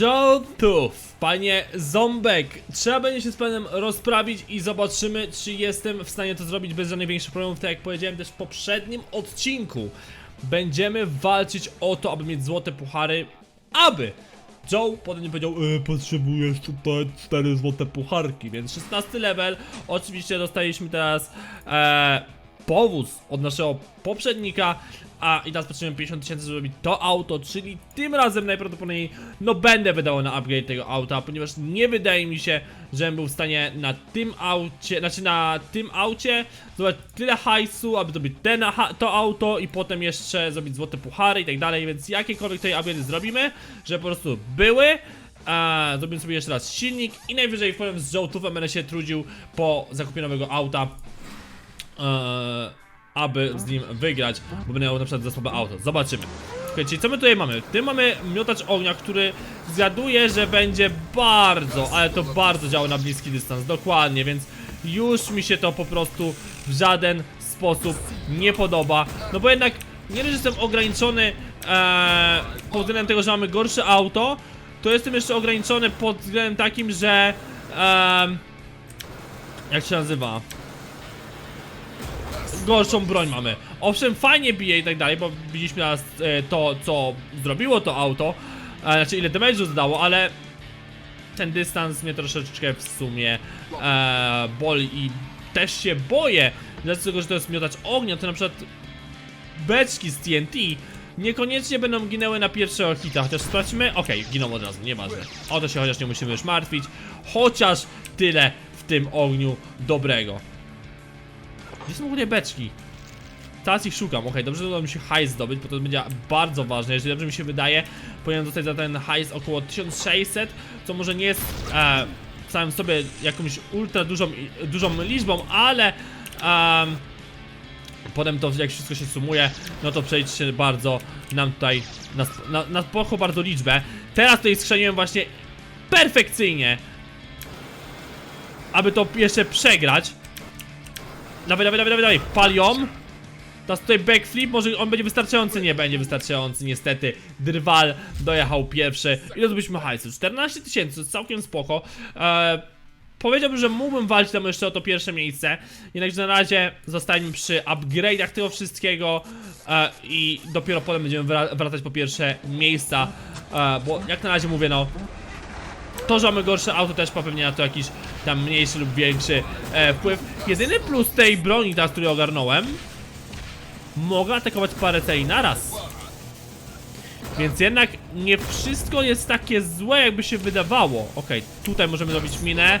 Joe Tooth, panie Ząbek, trzeba będzie się z panem rozprawić i zobaczymy, czy jestem w stanie to zrobić bez żadnych większych problemów, tak jak powiedziałem też w poprzednim odcinku. Będziemy walczyć o to, aby mieć złote puchary, aby Joe potem nie powiedział, e, potrzebujesz tutaj cztery złote pucharki, więc 16 level, oczywiście dostaliśmy teraz e, powóz od naszego poprzednika, a i teraz potrzebujemy 50 tysięcy, żeby to auto, czyli tym razem najprawdopodobniej no będę wydawał na upgrade tego auta, ponieważ nie wydaje mi się, żebym był w stanie na tym aucie, znaczy na tym aucie zdobyć tyle hajsu, aby zrobić ten, to auto i potem jeszcze zrobić złote puchary i tak dalej, więc jakiekolwiek tutaj upgrade zrobimy, żeby po prostu były, a, zrobimy sobie jeszcze raz silnik i najwyżej powiem z Toothem będę się trudził po zakupie nowego auta e, aby z nim wygrać, bo będę miał na przykład za słabe auto. Zobaczymy. Słuchajcie, co my tutaj mamy? Tu mamy miotacz ognia, który zgaduję, że będzie bardzo, ale to bardzo działa na bliski dystans, dokładnie, więc już mi się to po prostu w żaden sposób nie podoba, no bo jednak nie dość, że jestem ograniczony e, pod względem tego, że mamy gorsze auto, to jestem jeszcze ograniczony pod względem takim, że em, jak się nazywa? Gorszą broń mamy. Owszem, fajnie bije i tak dalej, bo widzieliśmy teraz e, to, co zrobiło to auto, e, znaczy ile damage'u zdało, ale ten dystans mnie troszeczkę w sumie e, boli i też się boję, dlatego, że to jest miotacz ognia, to na przykład beczki z TNT niekoniecznie będą ginęły na pierwszego hita, chociaż sprawdźmy, okej, giną od razu, nieważne, o to się chociaż nie musimy już martwić, chociaż tyle w tym ogniu dobrego. Gdzie są w ogóle beczki? Teraz ich szukam, okej, dobrze że udało mi się hajs zdobyć, bo to będzie bardzo ważne, jeżeli dobrze mi się wydaje Powinienem dostać za ten hajs około 1600, co może nie jest e, samym sobie jakąś ultra dużą, dużą liczbą, ale em, potem to jak wszystko się sumuje, no to przejdzie bardzo nam tutaj na, na, na bardzo liczbę. Teraz tutaj strzeliłem właśnie perfekcyjnie Aby to jeszcze przegrać Dawaj, dawaj, dawaj, dawaj, dawaj, palion Teraz tutaj backflip, może on będzie wystarczający, nie będzie wystarczający, niestety. Drwal dojechał pierwszy. Ile zdobyliśmy hajsu? 14 tysięcy, całkiem spoko. Eee, Powiedziałbym, że mógłbym walczyć tam jeszcze o to pierwsze miejsce. Jednakże na razie zostańmy przy upgrade'ach tego wszystkiego e, I dopiero potem będziemy wra wracać po pierwsze miejsca. E, Bo jak na razie mówię, no to, że mamy gorsze auto też pewnie na to jakiś tam mniejszy lub większy e, wpływ. Jedyny plus tej broni teraz, której ogarnąłem, mogę atakować parę celi naraz. Więc jednak nie wszystko jest takie złe, jakby się wydawało. Okej, tutaj możemy zrobić minę,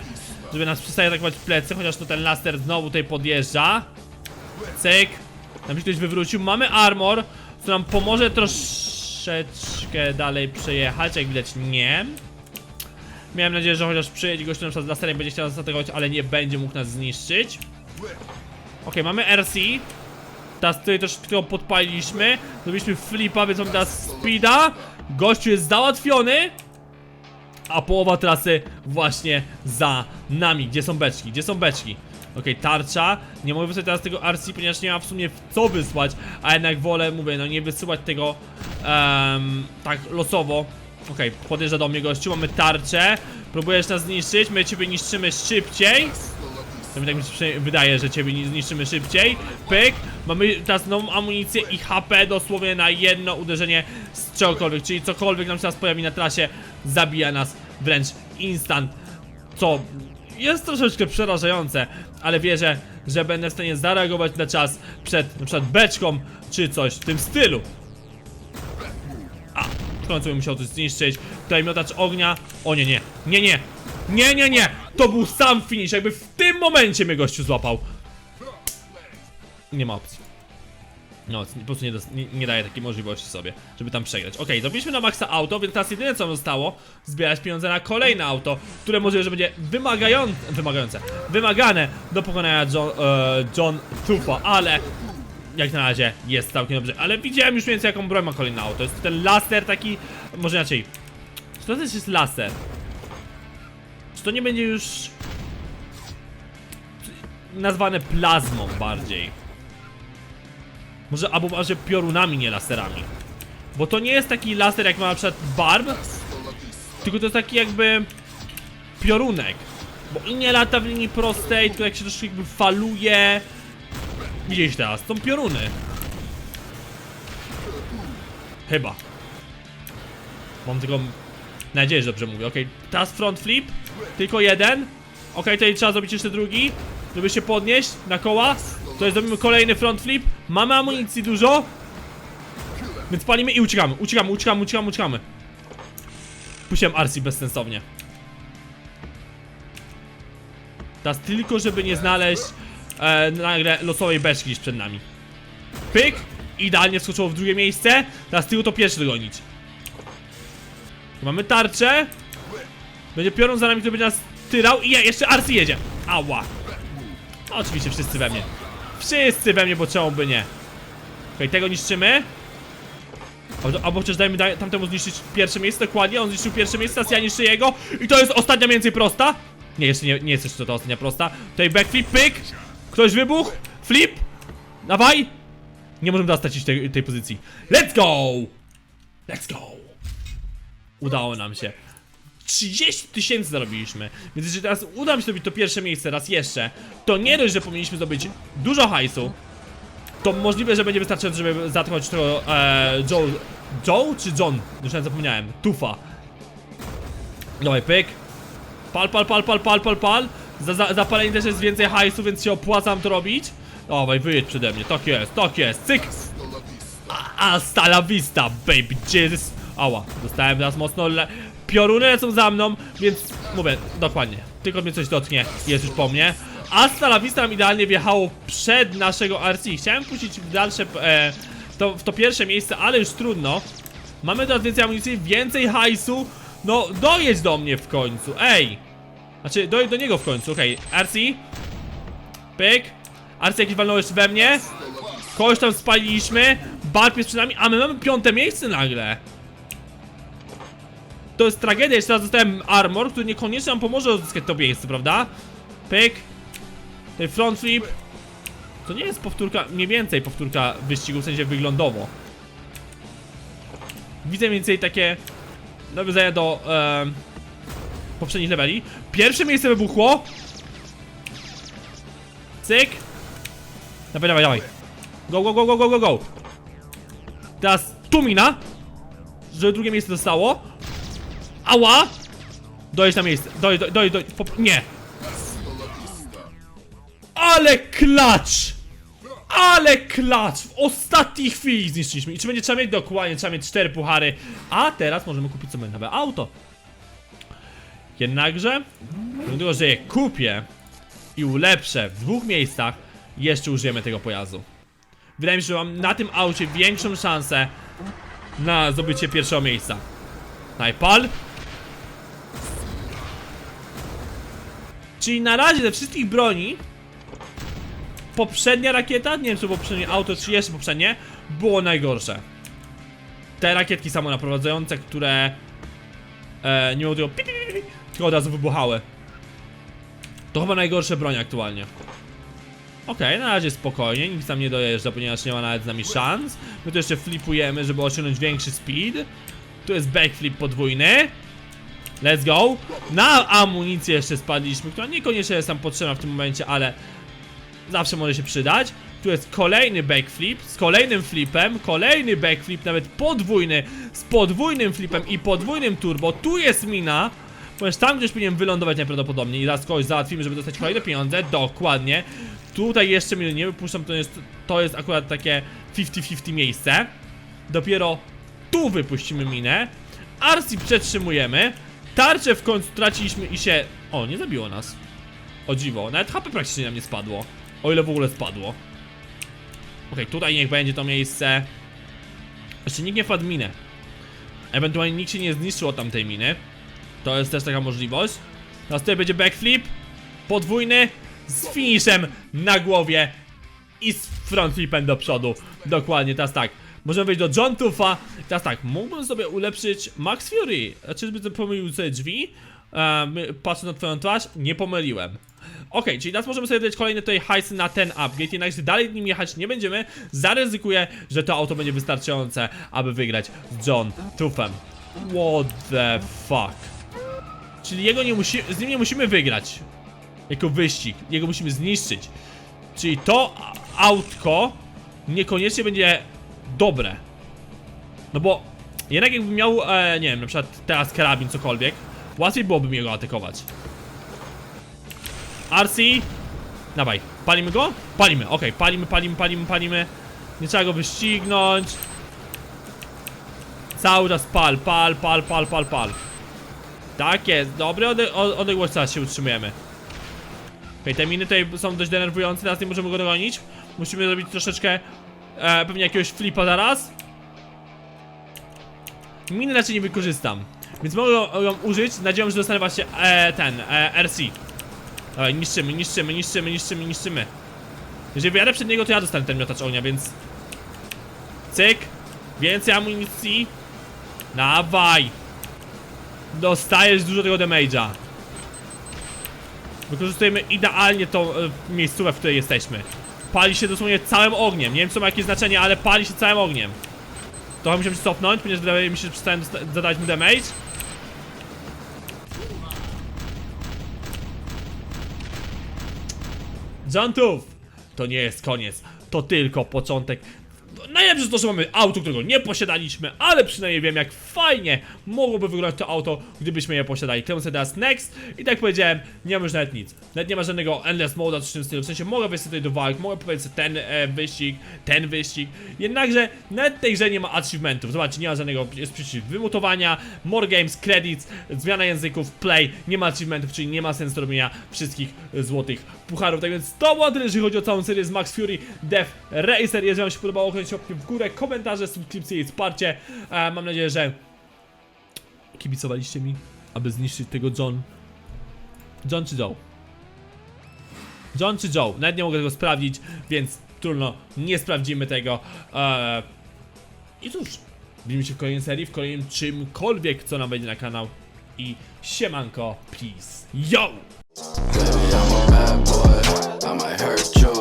żeby nas przestaje atakować plecy, chociaż to ten laser znowu tutaj podjeżdża. Cyk. Nam się ktoś wywrócił. Mamy armor, co nam pomoże troszeczkę dalej przejechać, jak widać nie. Miałem nadzieję, że chociaż przyjedzie gościu na przykład z laserem będzie chciał nas atakować, ale nie będzie mógł nas zniszczyć. Okej, mamy RC. Teraz tutaj też podpaliliśmy. Zrobiliśmy flipa, więc mamy teraz speeda. Gościu jest załatwiony. A połowa trasy właśnie za nami. Gdzie są beczki? Gdzie są beczki? Okej, tarcza. Nie mogę wysłać teraz tego RC, ponieważ nie mam w sumie w co wysłać. A jednak wolę, mówię, no nie wysyłać tego em, tak losowo. Okej, podjeżdża do mnie gościu, mamy tarczę. Próbujesz nas zniszczyć, my ciebie niszczymy szybciej. To mi tak mi się wydaje, że ciebie ni- zniszczymy szybciej. Pyk. Mamy teraz nową amunicję i HP dosłownie na jedno uderzenie z czegokolwiek. Czyli cokolwiek nam się teraz pojawi na trasie, zabija nas wręcz instant. Co jest troszeczkę przerażające, ale wierzę, że będę w stanie zareagować na czas przed przykład beczką czy coś w tym stylu. W końcu bym musiał coś zniszczyć. Tutaj miotacz ognia. O nie, nie. Nie, nie. Nie, nie, nie. To był sam finish. Jakby w tym momencie mnie gościu złapał. Nie ma opcji. No, po prostu nie, nie, nie daje takiej możliwości sobie, żeby tam przegrać. Okej, zrobiliśmy na maksa auto, więc teraz jedyne co nam zostało, zbierać pieniądze na kolejne auto, które możliwe, że będzie wymagające, wymagające, wymagane do pokonania John, e, John ale jak na razie jest całkiem dobrze. Ale widziałem już więcej jaką broń ma kolejne auto. Jest ten laser taki, może inaczej. Czy to też jest laser? Czy to nie będzie już nazwane plazmą bardziej? Może albo może piorunami, nie laserami. Bo to nie jest taki laser jak ma na przykład Barb, Tylko to jest taki jakby piorunek. Bo i nie lata w linii prostej, tylko jak się troszkę jakby faluje. Widzisz teraz, są pioruny. Chyba. Mam tylko nadzieję, że dobrze mówię. Okej, teraz front flip. Tylko jeden. Okej, tutaj trzeba zrobić jeszcze drugi. Żeby się podnieść na koła. To jest zrobimy kolejny front flip. Mamy amunicji dużo. Więc palimy i uciekamy. Uciekamy, uciekamy, uciekamy, uciekamy. Puściłem Arsi bezsensownie. Teraz tylko, żeby nie znaleźć e, nagle losowej beczki gdzieś przed nami. Pyk! Idealnie wskoczyło w drugie miejsce. Teraz tylko to pierwsze dogonić. Tu Mamy tarczę. Będzie piorun za nami, który będzie nas tyrał. I je, jeszcze Arsi jedzie. Ała. Oczywiście wszyscy we mnie. Wszyscy we mnie, bo czemu by nie. Okej, tego niszczymy. Albo, albo chociaż dajmy daj, tamtemu zniszczyć pierwsze miejsce, dokładnie, on zniszczył pierwsze miejsce, teraz ja niszczę jego I to jest ostatnia mniej więcej prosta Nie, jeszcze nie, nie jest jeszcze to ostatnia prosta Tutaj backflip, pyk Ktoś wybuch, flip Dawaj Nie możemy teraz stracić tej, tej pozycji Let's go Let's go Udało nam się 30 tysięcy zarobiliśmy Więc jeżeli teraz uda nam się zrobić to pierwsze miejsce raz jeszcze To nie dość, że powinniśmy zdobyć dużo hajsu to możliwe, że będzie wystarczająco, żeby zatknąć tego e, Joe. Joe czy John? Już nawet zapomniałem. Tufa. Dawaj, pyk. Pal, pal, pal, pal, pal, pal, pal. Za, za, zapalenie też jest więcej hajsu, więc się opłaca nam to robić. Dawaj, wyjedź przede mnie. Tak jest, tak jest. Cyk. Hasta la vista, baby Jesus. Ała, dostałem teraz mocno le... Pioruny lecą za mną, więc mówię, dokładnie. Tylko mnie coś dotknie, jest już po mnie. Hasta la vista idealnie wjechało przed naszego RC. Chciałem puścić w dalsze, e, to, w to pierwsze miejsce, ale już trudno. Mamy teraz więcej amunicji, więcej hajsu. No, dojedź do mnie w końcu, ej. Znaczy, dojedź do niego w końcu, okej. RC. Pyk. RC jakiś walnąłeś we mnie. Kogoś tam spaliliśmy. Barb jest przed nami, a my mamy piąte miejsce nagle. To jest tragedia, jeszcze raz dostałem armor, który niekoniecznie nam pomoże odzyskać to miejsce, prawda? Pyk. Ten front flip. To nie jest powtórka, mniej więcej powtórka wyścigu, w sensie wyglądowo. Widzę więcej takie nawiązania do em, poprzednich leveli. Pierwsze miejsce wybuchło. Cyk. Dawaj, dawaj, dawaj. Go, go, go, go, go, go, go. Teraz tu mina. Żeby drugie miejsce dostało. Ała! Dojedź na miejsce. Dojedź, dojedź, dojedź, Nie. Ale klacz! Ale klacz! W ostatniej chwili zniszczyliśmy. I czy będzie trzeba mieć dokładnie, trzeba mieć cztery puchary. A teraz możemy kupić sobie nowe auto. Jednakże, mimo że je kupię i ulepszę w dwóch miejscach, jeszcze użyjemy tego pojazdu. Wydaje mi się, że mam na tym aucie większą szansę na zdobycie pierwszego miejsca. Najpal. Czyli na razie ze wszystkich broni poprzednia rakieta, nie wiem czy poprzednie auto, czy jeszcze poprzednie, było najgorsze. Te rakietki samonaprowadzające, które e, nie mogły tego tylko od razu wybuchały. To chyba najgorsze broń aktualnie. Okej, na razie spokojnie, nikt tam nie dojeżdża, ponieważ nie ma nawet z nami szans. My tu jeszcze flipujemy, żeby osiągnąć większy speed. Tu jest backflip podwójny. Let's go. Na amunicję jeszcze spadliśmy, która niekoniecznie jest nam potrzebna w tym momencie, ale zawsze może się przydać. Tu jest kolejny backflip z kolejnym flipem, kolejny backflip, nawet podwójny, z podwójnym flipem i podwójnym turbo. Tu jest mina, ponieważ tam gdzieś powinien wylądować najprawdopodobniej i raz kogoś załatwimy, żeby dostać kolejne pieniądze, dokładnie. Tutaj jeszcze mnie nie wypuszczam, to jest, to jest akurat takie 50-50 miejsce. Dopiero tu wypuścimy minę. Arsi przetrzymujemy. Tarczę w końcu traciliśmy i się... O, nie zabiło nas. O dziwo, nawet HP praktycznie nam nie spadło. O ile w ogóle spadło. Okej, tutaj niech będzie to miejsce. Jeszcze nikt nie wpadł minę. Ewentualnie nikt się nie zniszczył od tamtej miny. To jest też taka możliwość. Tutaj będzie backflip. Podwójny. Z finiszem na głowie. I z frontflipem do przodu. Dokładnie, teraz tak. Możemy wejść do John Tuffa. Teraz tak, mógłbym sobie ulepszyć Max Fury. Czy bym pomylił sobie drzwi? E, my- patrząc na twoją twarz, nie pomyliłem. Okej, czyli teraz możemy sobie dać kolejne tutaj hajsy na ten upgrade, jednakże dalej nim jechać nie będziemy. Zaryzykuję, że to auto będzie wystarczające, aby wygrać z John Tuffem. What the fuck? Czyli jego nie musi, z nim nie musimy wygrać. Jako wyścig. Jego musimy zniszczyć. Czyli to autko niekoniecznie będzie dobre. No bo jednak jakbym miał, e, nie wiem, na przykład teraz karabin, cokolwiek, łatwiej byłoby mi go atakować. RC, dawaj, palimy go? Palimy, okej, palimy, palimy, palimy, palimy. Nie trzeba go wyścignąć. Cały czas pal, pal, pal, pal, pal, pal. Tak jest, dobre ode odległość teraz się utrzymujemy. Okej, te miny tutaj są dość denerwujące, teraz nie możemy go dogonić. Musimy zrobić troszeczkę, e, pewnie jakiegoś flipa zaraz. Miny raczej nie wykorzystam, więc mogę ją- użyć z nadzieją, że dostanę właśnie e, ten, e, RC. Dawaj, niszczymy, niszczymy, niszczymy, niszczymy, niszczymy. Jeżeli wyjadę przed niego, to ja dostanę ten miotacz ognia, więc... Cyk. Więcej amunicji. Dawaj. Dostajesz dużo tego damage'a. Wykorzystujemy idealnie tą e, w której jesteśmy. Pali się dosłownie całym ogniem. Nie wiem, co ma jakieś znaczenie, ale pali się całym ogniem. Trochę musiałem się cofnąć, ponieważ wydaje mi się, że przestałem zadawać mu damage. Jantów! To nie jest koniec, to tylko początek. Najlepsze to, że mamy auto, którego nie posiadaliśmy, ale przynajmniej wiem jak fajnie mogłoby wyglądać to auto, gdybyśmy je posiadali. Sobie teraz next. I tak jak powiedziałem, nie ma już nawet nic. Nawet nie ma żadnego endless moda czy stylu, w sensie mogę wejść tutaj do walk, mogę powiedzieć ten e, wyścig, ten wyścig, jednakże nawet tej grze nie ma achievementów, zobaczcie, nie ma żadnego, jest wymutowania, more games, credits, zmiana języków, play, nie ma achievementów, czyli nie ma sensu robienia wszystkich złotych pucharów, tak więc to było tyle, jeżeli chodzi o całą serię z Max Fury Death Racer, jeżeli wam się podobało, koniecznie łapki w górę, komentarze, subskrypcje i wsparcie, e, mam nadzieję, że kibicowaliście mi, aby zniszczyć tego John, John czy Joe? John czy Joe? Nawet nie mogę tego sprawdzić, więc trudno, nie sprawdzimy tego. Eee, I cóż, widzimy się w kolejnej serii, w kolejnym czymkolwiek, co nam będzie na kanał. I siemanko, peace, yo! I'm a bad boy. I might hurt you.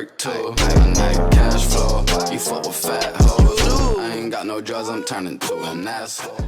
Perk too. I need cash flow. You fuck with fat hoes. I ain't got no drugs. I'm turning to an asshole.